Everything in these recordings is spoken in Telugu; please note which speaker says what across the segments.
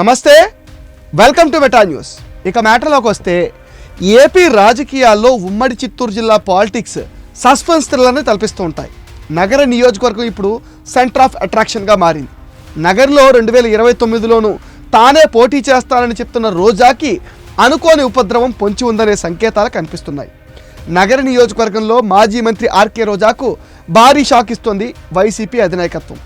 Speaker 1: నమస్తే వెల్కమ్ టు మెటా న్యూస్ ఇక మ్యాటర్లోకి వస్తే ఏపీ రాజకీయాల్లో ఉమ్మడి చిత్తూరు జిల్లా పాలిటిక్స్ సస్పెన్స్ థ్రిల్లర్ని తలపిస్తూ ఉంటాయి. నగర నియోజకవర్గం ఇప్పుడు సెంటర్ ఆఫ్ అట్రాక్షన్గా మారింది. నగర్లో రెండు వేల ఇరవై తొమ్మిదిలోనూ తానే పోటీ చేస్తానని చెప్తున్న రోజాకి అనుకోని ఉపద్రవం పొంచి ఉందనే సంకేతాలు కనిపిస్తున్నాయి. నగర నియోజకవర్గంలో మాజీ మంత్రి ఆర్కే రోజాకు భారీ షాక్ ఇస్తోంది వైసీపీ అధినాయకత్వం.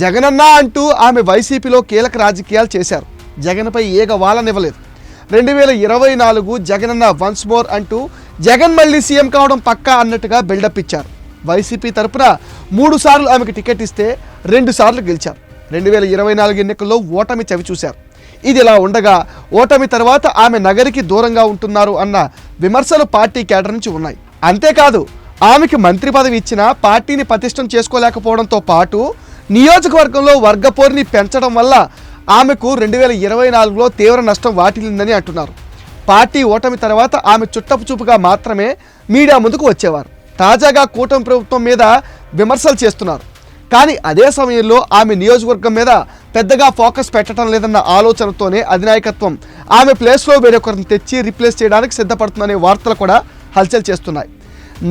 Speaker 1: జగనన్న అంటూ ఆమె వైసీపీలో కీలక రాజకీయాలు చేశారు. జగన్పై ఏగ వాలనివ్వలేదు. రెండు వేల ఇరవై నాలుగు జగనన్న వన్స్ మోర్ అంటూ జగన్ మళ్ళీ సీఎం కావడం పక్కా అన్నట్టుగా బిల్డప్ ఇచ్చారు. వైసీపీ తరపున మూడు సార్లు ఆమెకు టికెట్ ఇస్తే రెండు సార్లు గెలిచారు. రెండు వేల ఇరవై నాలుగు ఎన్నికల్లో ఓటమి చవి చూశారు. ఇది ఇలా ఉండగా ఓటమి తర్వాత ఆమె నగరికి దూరంగా ఉంటున్నారు అన్న విమర్శలు పార్టీ కేడర్ నుంచి ఉన్నాయి. అంతేకాదు ఆమెకి మంత్రి పదవి ఇచ్చినా పార్టీని పతిష్టం చేసుకోలేకపోవడంతో పాటు నియోజకవర్గంలో వర్గపోరిని పెంచడం వల్ల ఆమెకు రెండు వేల ఇరవై నాలుగులో తీవ్ర నష్టం వాటిల్లిందని అంటున్నారు. పార్టీ ఓటమి తర్వాత ఆమె చుట్టపు చూపుగా మాత్రమే మీడియా ముందుకు వచ్చేవారు. తాజాగా కూటమి ప్రభుత్వం మీద విమర్శలు చేస్తున్నారు. కానీ అదే సమయంలో ఆమె నియోజకవర్గం మీద పెద్దగా ఫోకస్ పెట్టడం లేదన్న ఆలోచనతోనే అధినాయకత్వం ఆమె ప్లేస్లో వేరొకరిని తెచ్చి రీప్లేస్ చేయడానికి సిద్ధపడుతుందనే వార్తలు కూడా హల్చల్ చేస్తున్నాయి.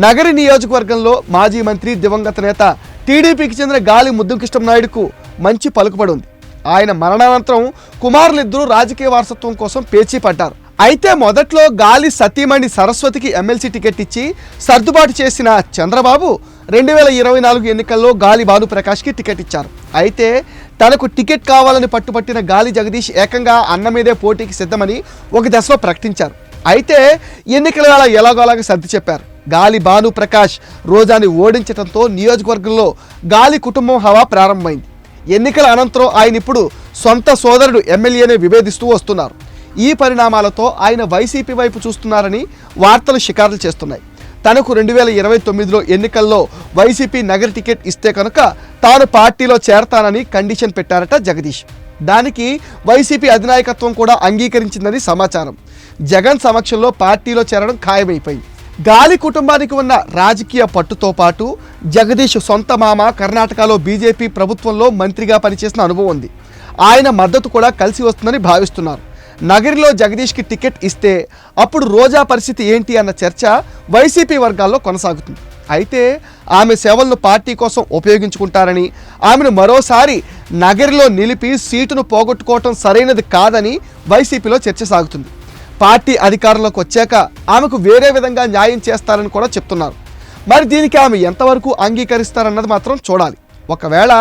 Speaker 1: నగరి నియోజకవర్గంలో మాజీ మంత్రి దివంగత నేత టీడీపీకి చెందిన గాలి ముద్దుకృష్ణ నాయుడుకు మంచి పలుకుబడి ఉంది ఆయన మరణానంతరం కుమారులిద్దరూ రాజకీయ వారసత్వం కోసం పేచీ పడ్డారు. అయితే మొదట్లో గాలి సతీమణి సరస్వతికి ఎమ్మెల్సీ టికెట్ ఇచ్చి సర్దుబాటు చేసిన చంద్రబాబు రెండు వేల ఇరవై నాలుగు ఎన్నికల్లో గాలి భానుప్రకాష్కి టికెట్ ఇచ్చారు. అయితే తనకు టికెట్ కావాలని పట్టుపట్టిన గాలి జగదీష్ ఏకంగా అన్న మీదే పోటీకి సిద్ధమని ఒక దశలో ప్రకటించారు. అయితే ఎన్నికల వేళ ఎలాగోలాగా సర్ది చెప్పారు. గాలి భాను ప్రకాష్ రోజాని ఓడించడంతో నియోజకవర్గంలో గాలి కుటుంబం హవా ప్రారంభమైంది. ఎన్నికల అనంతరం ఆయన ఇప్పుడు సొంత సోదరుడు ఎమ్మెల్యేనే విభేదిస్తూ వస్తున్నారు. ఈ పరిణామాలతో ఆయన వైసీపీ వైపు చూస్తున్నారని వార్తలు షికారులు చేస్తున్నాయి. తనకు రెండు వేల ఇరవై తొమ్మిదిలో ఎన్నికల్లో వైసీపీ నగర టికెట్ ఇస్తే కనుక తాను పార్టీలో చేరతానని కండిషన్ పెట్టారట జగదీష్. దానికి వైసీపీ అధినాయకత్వం కూడా అంగీకరించిందని సమాచారం. జగన్ సమక్షంలో పార్టీలో చేరడం ఖాయమైపోయింది. గాలి కుటుంబానికి ఉన్న రాజకీయ పట్టుతో పాటు జగదీష్ సొంత మామ కర్ణాటకలో బీజేపీ ప్రభుత్వంలో మంత్రిగా పనిచేసిన అనుభవం ఉంది. ఆయన మద్దతు కూడా కలిసి వస్తుందని భావిస్తున్నారు. నగరిలో జగదీష్కి టికెట్ ఇస్తే అప్పుడు రోజా పరిస్థితి ఏంటి అన్న చర్చ వైసీపీ వర్గాల్లో కొనసాగుతుంది. అయితే ఆమె సేవలను పార్టీ కోసం ఉపయోగించుకుంటారని ఆమెను మరోసారి నగరిలో నిలిపి సీటును పోగొట్టుకోవటం సరైనది కాదని వైసీపీలో చర్చ సాగుతుంది. పార్టీ అధికారంలోకి వచ్చాక ఆమెకు వేరే విధంగా న్యాయం చేస్తారని కూడా చెప్తున్నారు. మరి దీనికి ఆమె ఎంతవరకు అంగీకరిస్తారన్నది మాత్రం చూడాలి. ఒకవేళ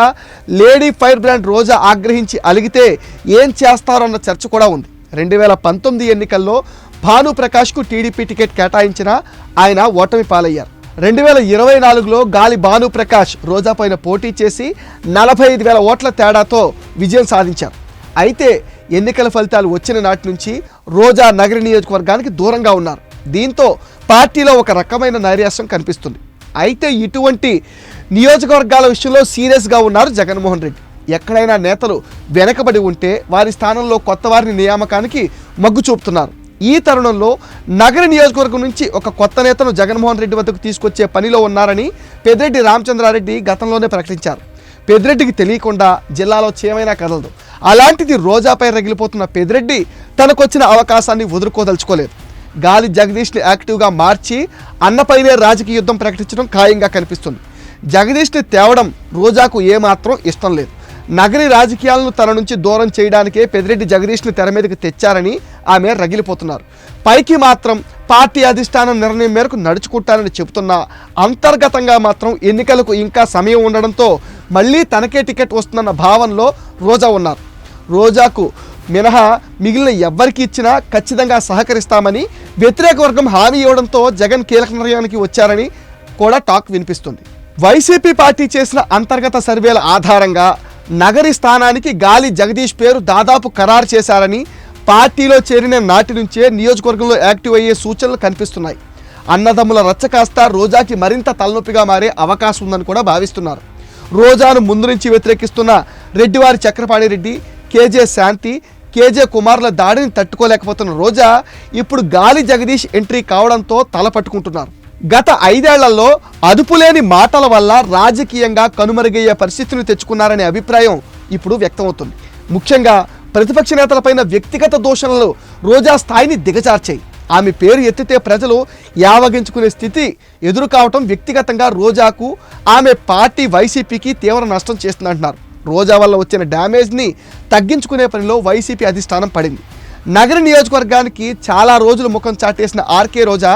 Speaker 1: లేడీ ఫైర్ బ్రాండ్ రోజా ఆగ్రహించి అలిగితే ఏం చేస్తారన్న చర్చ కూడా ఉంది. రెండు వేల పంతొమ్మిది ఎన్నికల్లో భాను ప్రకాష్కు టీడీపీ టికెట్ కేటాయించిన ఆయన ఓటమి పాలయ్యారు. రెండు వేల ఇరవై నాలుగులో గాలి భానుప్రకాష్ రోజా పైన పోటీ చేసి నలభై ఐదు వేల ఓట్ల తేడాతో విజయం సాధించారు. అయితే ఎన్నికల ఫలితాలు వచ్చిన నాటి నుంచి రోజా నగర నియోజకవర్గానికి దూరంగా ఉన్నారు. దీంతో పార్టీలో ఒక రకమైన నైరాశ్యం కనిపిస్తుంది. అయితే ఇటువంటి నియోజకవర్గాల విషయంలో సీరియస్గా ఉన్నారు జగన్మోహన్ రెడ్డి. ఎక్కడైనా నేతలు వెనకబడి ఉంటే వారి స్థానంలో కొత్త వారిని నియామకానికి మొగ్గు చూపుతున్నారు. ఈ తరుణంలో నగర నియోజకవర్గం నుంచి ఒక కొత్త నేతను జగన్మోహన్ రెడ్డి వద్దకు తీసుకొచ్చే పనిలో ఉన్నారని పెద్దిరెడ్డి రామచంద్రారెడ్డి గతంలోనే ప్రకటించారు. పెద్దిరెడ్డికి తెలియకుండా జిల్లాలో చేమైనా కదలదు. అలాంటిది రోజాపై రగిలిపోతున్న పెద్దిరెడ్డి తనకొచ్చిన అవకాశాన్ని వదులుకోదలుచుకోలేదు. గాలి జగదీష్ని యాక్టివ్గా మార్చి అన్నపైనే రాజకీయ యుద్ధం ప్రకటించడం ఖాయంగా కనిపిస్తుంది. జగదీష్ని తేవడం రోజాకు ఏమాత్రం ఇష్టం లేదు. నగరి రాజకీయాలను తన నుంచి దూరం చేయడానికే పెదిరెడ్డి జగదీష్ని తెర మీదకి తెచ్చారని ఆమె రగిలిపోతున్నారు. పైకి మాత్రం పార్టీ అధిష్టానం నిర్ణయం మేరకు నడుచుకుంటారని చెబుతున్నా అంతర్గతంగా మాత్రం ఎన్నికలకు ఇంకా సమయం ఉండడంతో మళ్ళీ తనకే టికెట్ వస్తుందన్న భావనలో రోజా ఉన్నారు. రోజాకు మినహా మిగిలిన ఎవ్వరికి ఇచ్చినా ఖచ్చితంగా సహకరిస్తామని వ్యతిరేక వర్గం హామీ ఇవ్వడంతో జగన్ కీలక నిర్ణయానికి వచ్చారని కూడా టాక్ వినిపిస్తుంది. వైసీపీ పార్టీ చేసిన అంతర్గత సర్వేల ఆధారంగా నగరి స్థానానికి గాలి జగదీష్ పేరు దాదాపు ఖరారు చేశారని పార్టీలో చేరిన నాటి నుంచే నియోజకవర్గంలో యాక్టివ్ అయ్యే సూచనలు కనిపిస్తున్నాయి. అన్నదమ్ముల రచ్చ కాస్త రోజాకి మరింత తలనొప్పిగా మారే అవకాశం ఉందని కూడా భావిస్తున్నారు. రోజాను ముందు నుంచి వ్యతిరేకిస్తున్న రెడ్డివారి Chakrapani Reddy K J Shanti K J కుమార్ల దాడిని తట్టుకోలేకపోతున్న రోజా ఇప్పుడు గాలి జగదీష్ ఎంట్రీ కావడంతో తల పట్టుకుంటున్నారు. గత ఐదేళ్ళలో అదుపులేని మాటల వల్ల రాజకీయంగా కనుమరుగయ్యే పరిస్థితిని తెచ్చుకున్నారనే అభిప్రాయం ఇప్పుడు వ్యక్తమవుతుంది. ముఖ్యంగా ప్రతిపక్ష నేతలపైన వ్యక్తిగత దూషణలు రోజా స్థాయిని దిగజార్చాయి. ఆమె పేరు ఎత్తితే ప్రజలు యావగించుకునే స్థితి ఎదురు కావటం వ్యక్తిగతంగా రోజాకు ఆమె పార్టీ వైసీపీకి తీవ్ర నష్టం చేస్తుందంటున్నారు. రోజా వల్ల వచ్చిన డ్యామేజ్ని తగ్గించుకునే పనిలో వైసీపీ అధిష్టానం పడింది. నగర నియోజకవర్గానికి చాలా రోజులు ముఖం చాటేసిన ఆర్కే రోజా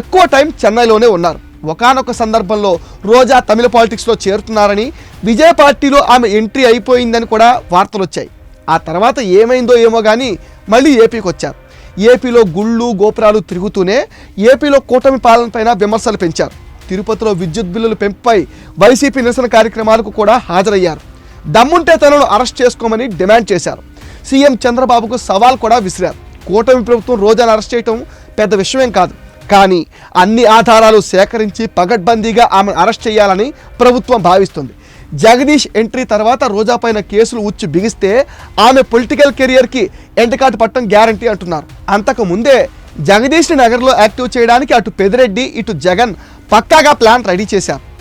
Speaker 1: ఎక్కువ టైం చెన్నైలోనే ఉన్నారు. ఒకానొక సందర్భంలో రోజా తమిళ పాలిటిక్స్లో చేరుతున్నారని విజయ పార్టీలో ఆమె ఎంట్రీ అయిపోయిందని కూడా వార్తలు వచ్చాయి. ఆ తర్వాత ఏమైందో ఏమో కానీ మళ్ళీ ఏపీకి వచ్చారు. ఏపీలో గుళ్ళు గోపురాలు తిరుగుతూనే ఏపీలో కూటమి పాలనపైన విమర్శలు పెంచారు. తిరుపతిలో విద్యుత్ బిల్లుల పెంపుపై వైసీపీ నిరసన కార్యక్రమాలకు కూడా హాజరయ్యారు. దమ్ముంటే తనను అరెస్ట్ చేసుకోమని డిమాండ్ చేశారు. సీఎం చంద్రబాబుకు సవాల్ కూడా విసిరారు. కూటమి ప్రభుత్వం రోజాను అరెస్ట్ చేయటం పెద్ద విషయమేం కాదు. కానీ అన్ని ఆధారాలు సేకరించి పగడ్బందీగా ఆమెను అరెస్ట్ చేయాలని ప్రభుత్వం భావిస్తుంది. జగదీష్ ఎంట్రీ తర్వాత రోజా పైన కేసులు ఉచ్చు బిగిస్తే ఆమె పొలిటికల్ కెరియర్కి ఎంటకాటు పట్టడం గ్యారంటీ అంటున్నారు. అంతకు ముందే జగదీష్ని నగర్లో యాక్టివ్ చేయడానికి అటు పెదిరెడ్డి ఇటు జగన్ పక్కాగా ప్లాన్ రెడీ చేశారు.